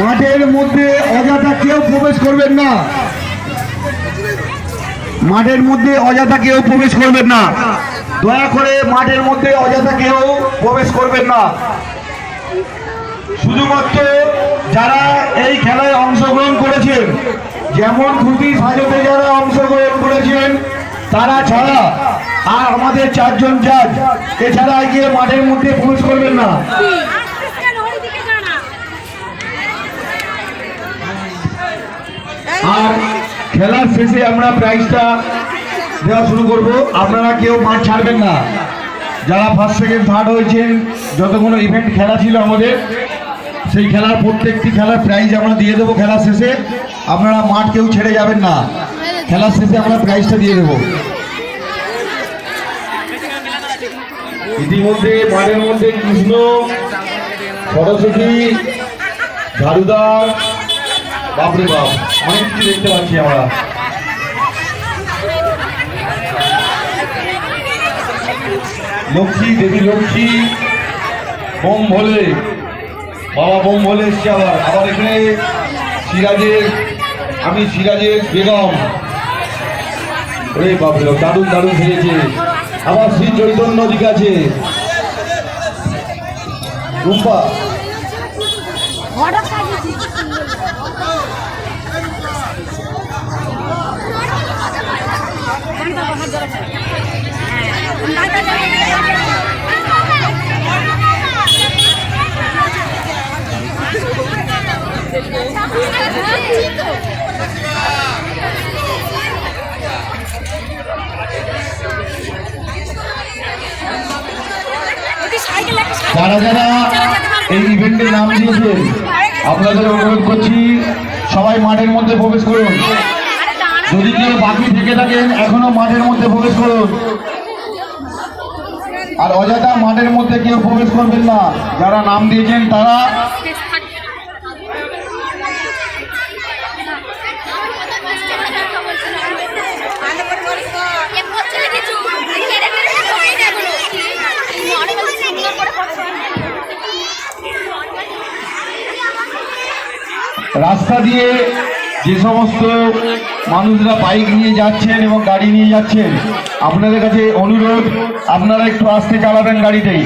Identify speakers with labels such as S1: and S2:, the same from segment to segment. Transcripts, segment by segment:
S1: মাঠের মধ্যে অযথা কেউ প্রবেশ করবেন না। মাঠের মধ্যে অযথা কেউ প্রবেশ করবেন না। দয়া করে মাঠের মধ্যে অযথা কেউ প্রবেশ করবেন না। শুধুমাত্র যারা এই খেলায় অংশগ্রহণ করেছেন, যেমন খুবই সাজতে যারা অংশগ্রহণ করেছেন, তারা ছাড়া আর আমাদের চারজন জাজ, এছাড়া গিয়ে মাঠের মধ্যে প্রবেশ করবেন না। আর খেলার শেষে আমরা প্রাইজটা দেওয়া শুরু করব। আপনারা কেউ মাঠ ছাড়বেন না। যারা ফার্স্ট সেকেন্ড থার্ড হয়েছেন, যতগুলো ইভেন্ট খেলা ছিল আমাদের, সেই খেলার প্রত্যেকটি খেলার প্রাইজ আমরা দিয়ে দেবো খেলার শেষে। আপনারা মাঠ কেউ ছেড়ে যাবেন না। খেলার শেষে আমরা প্রাইজটা দিয়ে দেবো। ইতিমধ্যে মাঠের মধ্যে কৃষ্ণ, সরস্বতী ঝাড়ুদার বাপরে বাপ। অনেক কিছু দেখতে পাচ্ছি আমরা। লক্ষ্মী দেবী লক্ষ্মী। বোম ভোলে। বাবা বোম ভোলে এসছে আবার। আবার এখানে সিরাজের আমি সিরাজের বেগম। ওরে বাপ, দারুণ দারুণ সেরেছে আবার শ্রী চৈতন্য দিক আছে
S2: হঠাৎ কাজে সাইকেল একটা
S1: যারা যারা এই ইভেন্টে নাম দিয়েছেন আপনাদের অনুরোধ করছি সবাই মাঠের মধ্যে প্রবেশ করুন। যদি কেউ বাকি থেকে থাকেন এখনও মাঠের মধ্যে প্রবেশ করুন। আর অযথা মাঠের মধ্যে কেউ প্রবেশ করবেন না। যারা নাম দিয়েছেন, তারা রাস্তা দিয়ে যে সমস্ত মানুষরা বাইক নিয়ে যাচ্ছেন এবং গাড়ি নিয়ে যাচ্ছেন। আপনাদের কাছে অনুরোধ, আপনারা একটু আস্তে চালাবেন গাড়িটাই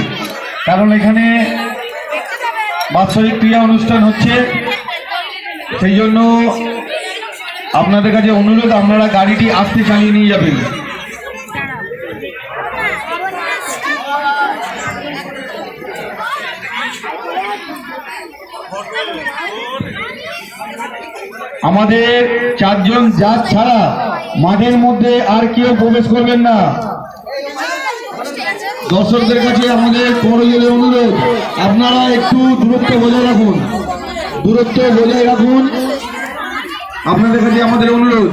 S1: কারণ এখানে বাৎসরিক ক্রিয়া অনুষ্ঠান হচ্ছে। সেই জন্য আপনাদের কাছে অনুরোধ, আপনারা গাড়িটি আস্তে চালিয়ে নিয়ে যাবেন। আমাদের চারজন জাত ছাড়া মাঠের মধ্যে আর কেউ প্রবেশ করবেন না। দর্শকদের কাছে আমাদের করজোরে অনুরোধ, আপনারা একটু দূরত্ব বজায় রাখুন। দূরত্ব বজায় রাখুন। আপনাদের কাছে আমাদের অনুরোধ।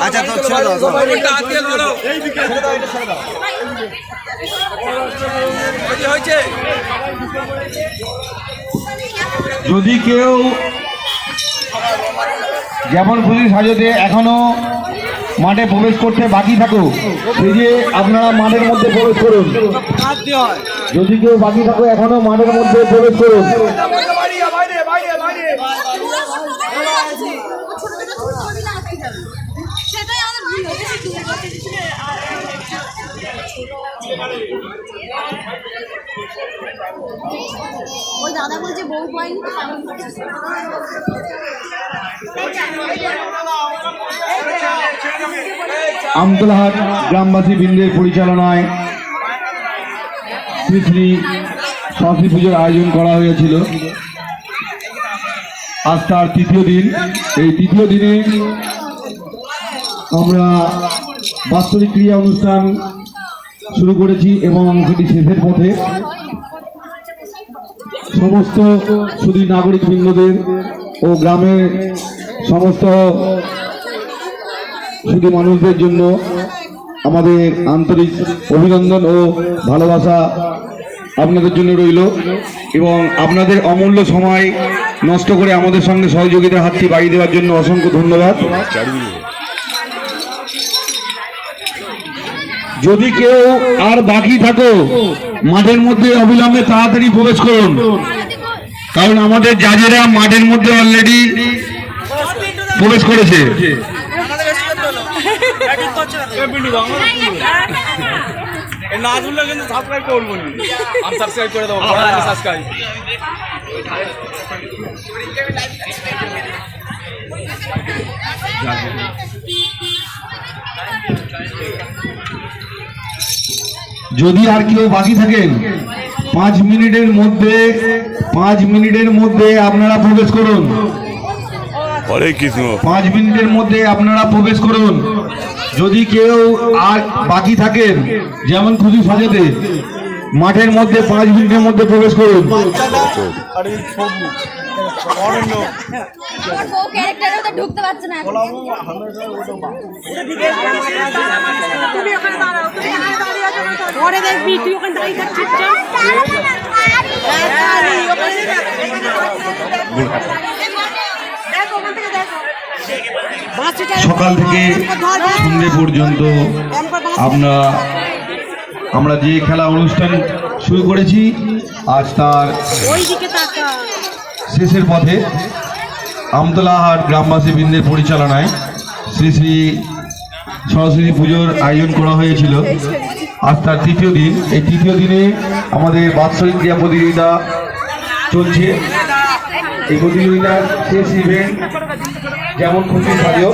S3: আচ্ছা তো ছেড়ে দাও দাও।
S1: যদি কেউ যেমন খুশি সাজতে এখনও মাঠে প্রবেশ করতে বাকি থাকো সেই যে আপনারা মাঠের মধ্যে প্রবেশ করুন। যদি কেউ বাকি থাকো এখনও মাঠের মধ্যে প্রবেশ করুন
S2: সেটাই আমাদের ভুল হয়েছে ওই দাদা বলছে বউ করছে।
S1: আমতলাহাট গ্রামবাসী বৃন্দের পরিচালনায় শ্রী শ্রী সরস্বতী পুজোর আয়োজন করা হয়েছিল আজ তার তৃতীয় দিন এই তৃতীয় দিনে আমরা বাৎসরিক ক্রিয়া অনুষ্ঠান শুরু করেছি এবং সেটি শেষের পথে সমস্ত শুধু নাগরিক বৃন্দদের ও গ্রামের সমস্ত শুধু মানুষদের জন্য আমাদের আন্তরিক অভিনন্দন ও ভালোবাসা আপনাদের জন্য রইল এবং আপনাদের অমূল্য সময় নষ্ট করে আমাদের সঙ্গে সহযোগিতার হাতটি বাড়িয়ে দেওয়ার জন্য অসংখ্য ধন্যবাদ। যদি কেউ আর বাকি থাকো মাঠের মধ্যে অবিলম্বে তাড়াতাড়ি প্রবেশ করুন। কারণ আমাদের জাজেরা মাঠের মধ্যে অলরেডি প্রবেশ করেছে। যদি আর কেউ বাকি থাকেন পাঁচ মিনিটের মধ্যে পাঁচ মিনিটের মধ্যে আপনারা প্রবেশ করুন। পাঁচ মিনিটের মধ্যে আপনারা প্রবেশ করুন। যদি কেউ আর বাকি থাকেন যেমন খুশি সাজাতে মাঠের মধ্যে পাঁচ মিনিটের মধ্যে প্রবেশ করুন।
S4: অরণ্য
S2: আমার বউ ক্যারেক্টারে তো ঢুকতে পারছে না এখন। পরে দেখবি তুই ওখানে দাঁড়িয়ে থাকছিস
S1: সকাল থেকে সন্ধ্যে পর্যন্ত আমরা আমরা যে খেলা অনুষ্ঠান শুরু করেছি আজ তার শেষের পথে আমতলা হাট গ্রামবাসী বৃন্দের পরিচালনায় শ্রী শ্রী সরস্বতী পুজোর আয়োজন করা হয়েছিল। আজ তার তৃতীয় দিন। এই তৃতীয় দিনে আমাদের বাৎসরিক ক্রিয়া প্রতিযোগিতা চলছে। এই প্রতিযোগিতার শেষ ইভেন্ট যেমন খুশি সাজো,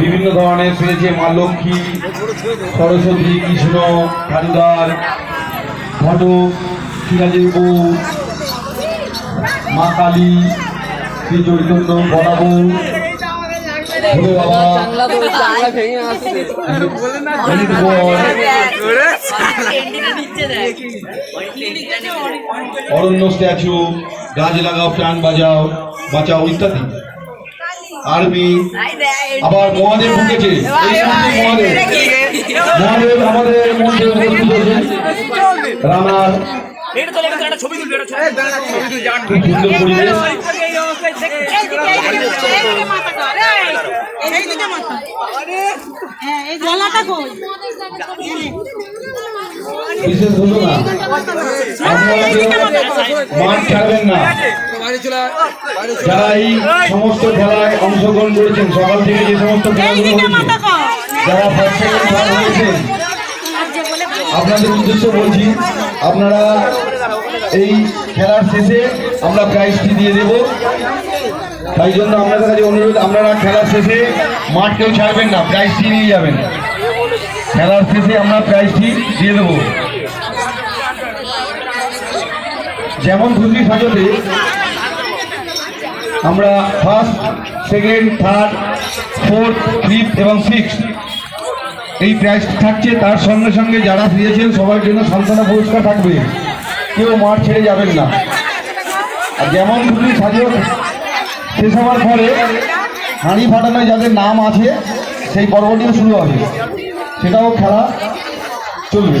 S1: বিভিন্ন ধরনের সেরেছে মা লক্ষ্মী, সরস্বতী, কৃষ্ণ ঠাকুদার ঘটক সিরাজের বউ মা কালী শ্রী চৈতন্য বর, অরণ্য স্ট্যাচু গাছ লাগাও প্রাণ বাজাও বাঁচাও ইত্যাদি। আর্মি আবার মহাদেব ঢুকেছে। মহাদেব। মহাদেব আমাদের মধ্যে
S4: ছবি তুলবে একটা ছবি তুলবে
S1: খুব সুন্দর পরিবেশ
S2: গলাটা কই
S1: বিশেষ ঘোষণা আপনারা মাঠ ছাড়বেন না। যারা এই সমস্ত খেলায় অংশগ্রহণ করেছেন সকাল থেকে যে সমস্ত খেলাগুলো যারা ফার্স্ট সেকেন্ড থার্ড হয়েছেন আপনাদের উদ্দেশ্য বলছি আপনারা এই খেলার শেষে আমরা প্রাইজটি দিয়ে দেব। তাই জন্য আপনাদের কাছে অনুরোধ, আপনারা খেলার শেষে মাঠ কেউ ছাড়বেন না, প্রাইজটি নিয়ে যাবেন। খেলার শেষে আমরা প্রাইজটি দিয়ে দেবো। যেমন খুশি সাজাতে আমরা first second third fourth fifth এবং সিক্স এই প্রাইজ থাকছে, তার সঙ্গে সঙ্গে যারা দিয়েছেন সবার জন্য সান্ত্বনা পুরস্কার থাকবে। কেউ মাঠ ছেড়ে যাবেন না। আর যেমন খুশি সাজো শেষ হওয়ার পরে হাঁড়ি ফাটানোয় যাদের নাম আছে, সেই পর্বটিও শুরু হবে। সেটাও খেলা চলবে।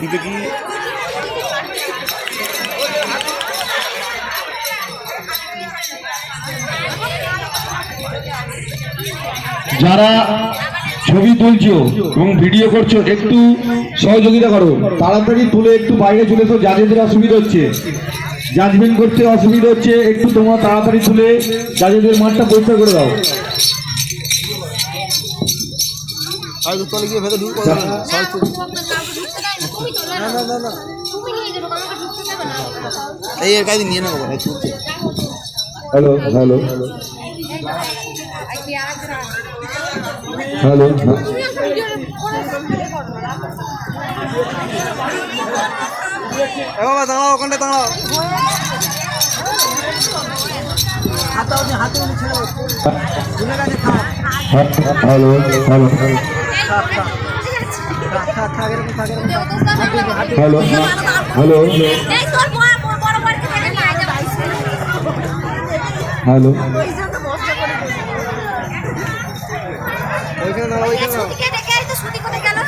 S5: দুটো কি
S1: যারা ছবি তুলছো এবং ভিডিও করছ একটু সহযোগিতা করো। তাড়াতাড়ি তুলে একটু বাইরে চলে এসো জাজেদের অসুবিধা হচ্ছে। জাজমেন্ট করতে অসুবিধা হচ্ছে একটু তোমরা তাড়াতাড়ি তুলে জাজেদের মাঠটা পরিষ্কার করে দাও।
S3: তো তো- এই নিয়ে নেব ভাই
S1: হ্যালো হ্যালো। হ্যালো।
S3: বাবা দাঁড়াও ওখানটা দাঁড়াও।
S1: Hello hello hello. হ্যালো
S6: যাবে
S1: হ্যালো।
S3: ওইখানে দাঁড়াও ওইখানে দাঁড়াও
S6: ছুটিকে ডেকে আয় তো ছুটি কোথায় গেল।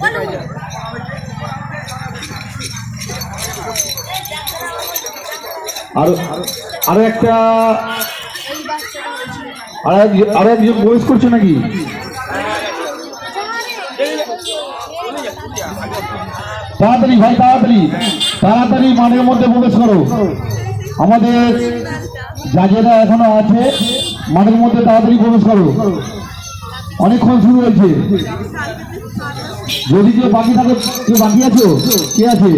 S6: বলো।
S1: আরও আরও একটা আর এক- আরও একজন বয়স করছে নাকি? তাড়াতাড়ি ভাই তাড়াতাড়ি। তাড়াতাড়ি মাঠের মধ্যে প্রবেশ করো। আমাদের জাজেরা এখনও আছে। মাঠের মধ্যে তাড়াতাড়ি প্রবেশ করো। অনেকক্ষণ শুরু হয়েছে। যদি কেউ বাকি থাকে, কেউ বাকি আছো? কে আছে?